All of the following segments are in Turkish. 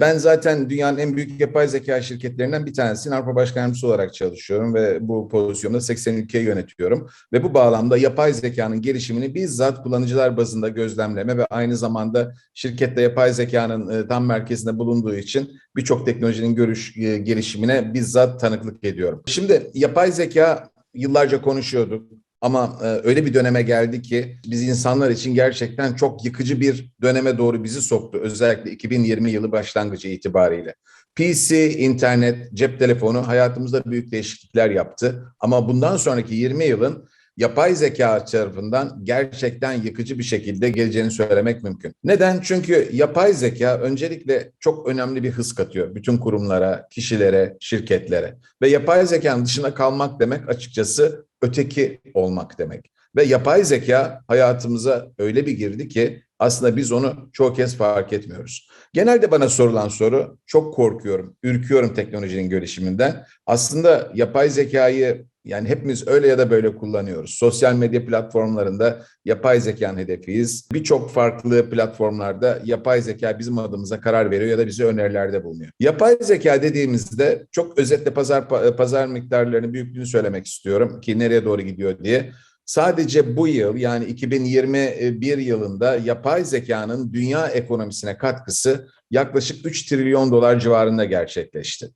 Ben zaten dünyanın en büyük yapay zeka şirketlerinden bir tanesinin Avrupa Başkan olarak çalışıyorum ve bu pozisyonda 80 ülkeyi yönetiyorum. Ve bu bağlamda yapay zekanın gelişimini bizzat kullanıcılar bazında gözlemleme ve aynı zamanda şirkette yapay zekanın e, tam merkezinde bulunduğu için birçok teknolojinin görüş e, gelişimine bizzat tanıklık ediyorum. Şimdi yapay zeka yıllarca konuşuyorduk. Ama e, öyle bir döneme geldi ki biz insanlar için gerçekten çok yıkıcı bir döneme doğru bizi soktu. Özellikle 2020 yılı başlangıcı itibariyle. PC, internet, cep telefonu hayatımızda büyük değişiklikler yaptı. Ama bundan sonraki 20 yılın yapay zeka tarafından gerçekten yıkıcı bir şekilde geleceğini söylemek mümkün. Neden? Çünkü yapay zeka öncelikle çok önemli bir hız katıyor bütün kurumlara, kişilere, şirketlere. Ve yapay zekanın dışına kalmak demek açıkçası öteki olmak demek. Ve yapay zeka hayatımıza öyle bir girdi ki aslında biz onu çoğu kez fark etmiyoruz. Genelde bana sorulan soru çok korkuyorum, ürküyorum teknolojinin gelişiminden. Aslında yapay zekayı yani hepimiz öyle ya da böyle kullanıyoruz. Sosyal medya platformlarında yapay zekanın hedefiyiz. Birçok farklı platformlarda yapay zeka bizim adımıza karar veriyor ya da bize önerilerde bulunuyor. Yapay zeka dediğimizde çok özetle pazar pazar miktarlarını büyüklüğünü söylemek istiyorum ki nereye doğru gidiyor diye. Sadece bu yıl yani 2021 yılında yapay zekanın dünya ekonomisine katkısı yaklaşık 3 trilyon dolar civarında gerçekleşti.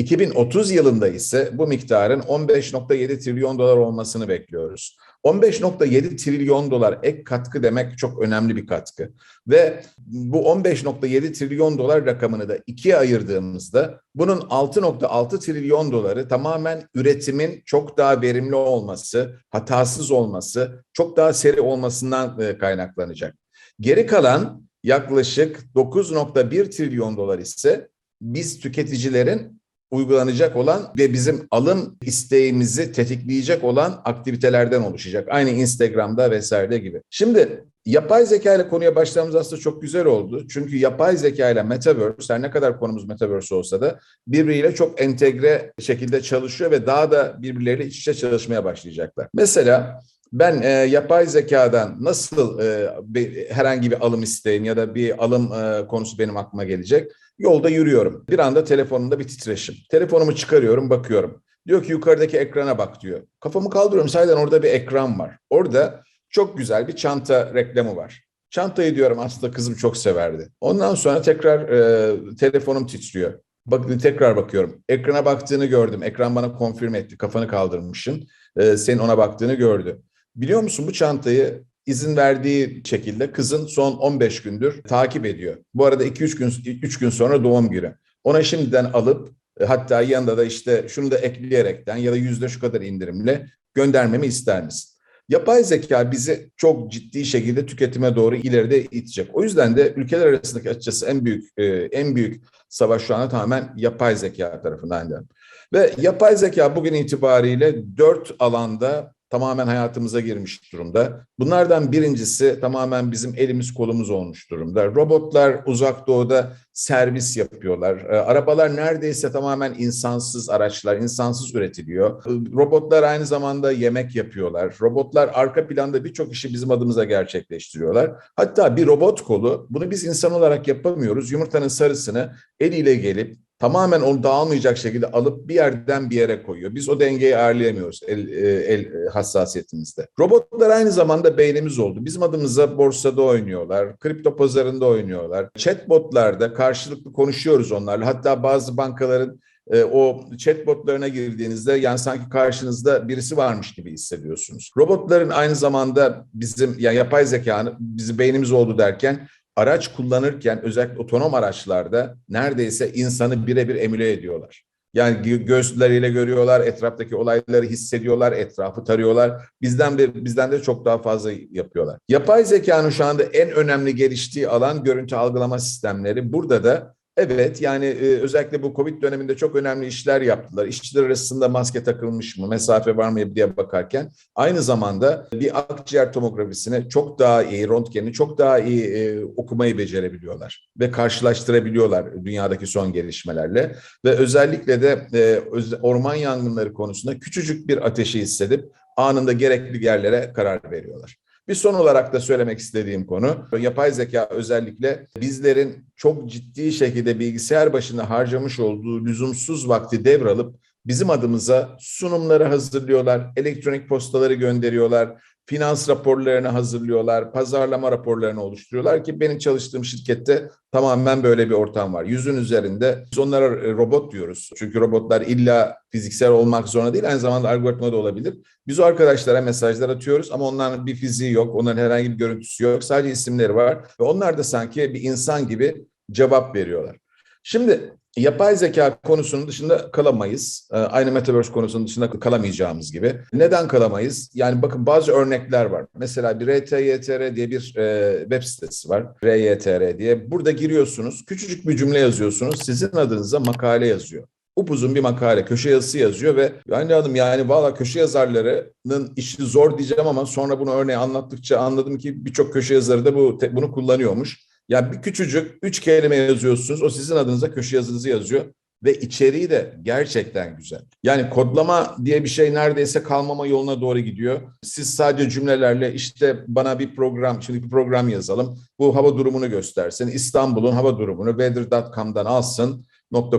2030 yılında ise bu miktarın 15.7 trilyon dolar olmasını bekliyoruz. 15.7 trilyon dolar ek katkı demek çok önemli bir katkı. Ve bu 15.7 trilyon dolar rakamını da ikiye ayırdığımızda bunun 6.6 trilyon doları tamamen üretimin çok daha verimli olması, hatasız olması, çok daha seri olmasından e, kaynaklanacak. Geri kalan yaklaşık 9.1 trilyon dolar ise biz tüketicilerin uygulanacak olan ve bizim alım isteğimizi tetikleyecek olan aktivitelerden oluşacak. Aynı Instagram'da vesaire gibi. Şimdi yapay zeka ile konuya başlamamız aslında çok güzel oldu. Çünkü yapay zeka ile metaverse her ne kadar konumuz metaverse olsa da birbiriyle çok entegre şekilde çalışıyor ve daha da birbirleriyle iç içe çalışmaya başlayacaklar. Mesela ben e, yapay zekadan nasıl e, bir, herhangi bir alım isteğim ya da bir alım e, konusu benim aklıma gelecek. Yolda yürüyorum. Bir anda telefonumda bir titreşim. Telefonumu çıkarıyorum, bakıyorum. Diyor ki yukarıdaki ekrana bak diyor. Kafamı kaldırıyorum. Sayeden orada bir ekran var. Orada çok güzel bir çanta reklamı var. Çantayı diyorum aslında kızım çok severdi. Ondan sonra tekrar e, telefonum titriyor. Bak, tekrar bakıyorum. Ekrana baktığını gördüm. Ekran bana konfirm etti. Kafanı kaldırmışsın. E, senin ona baktığını gördü. Biliyor musun bu çantayı izin verdiği şekilde kızın son 15 gündür takip ediyor. Bu arada 2-3 gün 3 gün sonra doğum günü. Ona şimdiden alıp e, hatta yanında da işte şunu da ekleyerekten ya da yüzde şu kadar indirimle göndermemi ister misin? Yapay zeka bizi çok ciddi şekilde tüketime doğru ileride itecek. O yüzden de ülkeler arasındaki açıkçası en büyük e, en büyük savaş şu anda tamamen yapay zeka tarafından. Ve yapay zeka bugün itibariyle dört alanda tamamen hayatımıza girmiş durumda. Bunlardan birincisi tamamen bizim elimiz kolumuz olmuş durumda. Robotlar uzak doğuda servis yapıyorlar. E, arabalar neredeyse tamamen insansız araçlar, insansız üretiliyor. Robotlar aynı zamanda yemek yapıyorlar. Robotlar arka planda birçok işi bizim adımıza gerçekleştiriyorlar. Hatta bir robot kolu, bunu biz insan olarak yapamıyoruz. Yumurtanın sarısını eliyle gelip tamamen onu dağılmayacak şekilde alıp bir yerden bir yere koyuyor. Biz o dengeyi ayarlayamıyoruz el, e, el e, hassasiyetimizde. Robotlar aynı zamanda beynimiz oldu. Bizim adımıza borsada oynuyorlar, kripto pazarında oynuyorlar. Chatbotlarda karşılıklı konuşuyoruz onlarla. Hatta bazı bankaların e, o chatbotlarına girdiğinizde yani sanki karşınızda birisi varmış gibi hissediyorsunuz. Robotların aynı zamanda bizim yani yapay zekanın bizi beynimiz oldu derken araç kullanırken özellikle otonom araçlarda neredeyse insanı birebir emüle ediyorlar. Yani gözleriyle görüyorlar, etraftaki olayları hissediyorlar, etrafı tarıyorlar. Bizden de bizden de çok daha fazla yapıyorlar. Yapay zekanın şu anda en önemli geliştiği alan görüntü algılama sistemleri. Burada da Evet yani e, özellikle bu Covid döneminde çok önemli işler yaptılar. İşçiler arasında maske takılmış mı, mesafe var mı diye bakarken aynı zamanda bir akciğer tomografisini çok daha iyi, röntgenini çok daha iyi e, okumayı becerebiliyorlar ve karşılaştırabiliyorlar dünyadaki son gelişmelerle ve özellikle de e, orman yangınları konusunda küçücük bir ateşi hissedip anında gerekli yerlere karar veriyorlar. Bir son olarak da söylemek istediğim konu, yapay zeka özellikle bizlerin çok ciddi şekilde bilgisayar başında harcamış olduğu lüzumsuz vakti devralıp bizim adımıza sunumları hazırlıyorlar, elektronik postaları gönderiyorlar, finans raporlarını hazırlıyorlar, pazarlama raporlarını oluşturuyorlar ki benim çalıştığım şirkette tamamen böyle bir ortam var. Yüzün üzerinde biz onlara e, robot diyoruz. Çünkü robotlar illa fiziksel olmak zorunda değil, aynı zamanda algoritma da olabilir. Biz o arkadaşlara mesajlar atıyoruz ama onların bir fiziği yok, onların herhangi bir görüntüsü yok, sadece isimleri var ve onlar da sanki bir insan gibi cevap veriyorlar. Şimdi yapay zeka konusunun dışında kalamayız. Ee, Aynı Metaverse konusunun dışında kalamayacağımız gibi. Neden kalamayız? Yani bakın bazı örnekler var. Mesela bir RTYTR diye bir e, web sitesi var. RYTR diye. Burada giriyorsunuz. Küçücük bir cümle yazıyorsunuz. Sizin adınıza makale yazıyor. Upuzun bir makale, köşe yazısı yazıyor ve anladım yani valla köşe yazarlarının işi zor diyeceğim ama sonra bunu örneği anlattıkça anladım ki birçok köşe yazarı da bu bunu kullanıyormuş. Yani bir küçücük üç kelime yazıyorsunuz. O sizin adınıza köşe yazınızı yazıyor. Ve içeriği de gerçekten güzel. Yani kodlama diye bir şey neredeyse kalmama yoluna doğru gidiyor. Siz sadece cümlelerle işte bana bir program, şimdi bir program yazalım. Bu hava durumunu göstersin. İstanbul'un hava durumunu weather.com'dan alsın.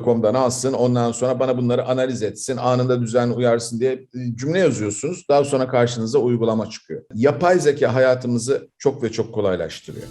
.com'dan alsın. Ondan sonra bana bunları analiz etsin. Anında düzen uyarsın diye cümle yazıyorsunuz. Daha sonra karşınıza uygulama çıkıyor. Yapay zeka hayatımızı çok ve çok kolaylaştırıyor.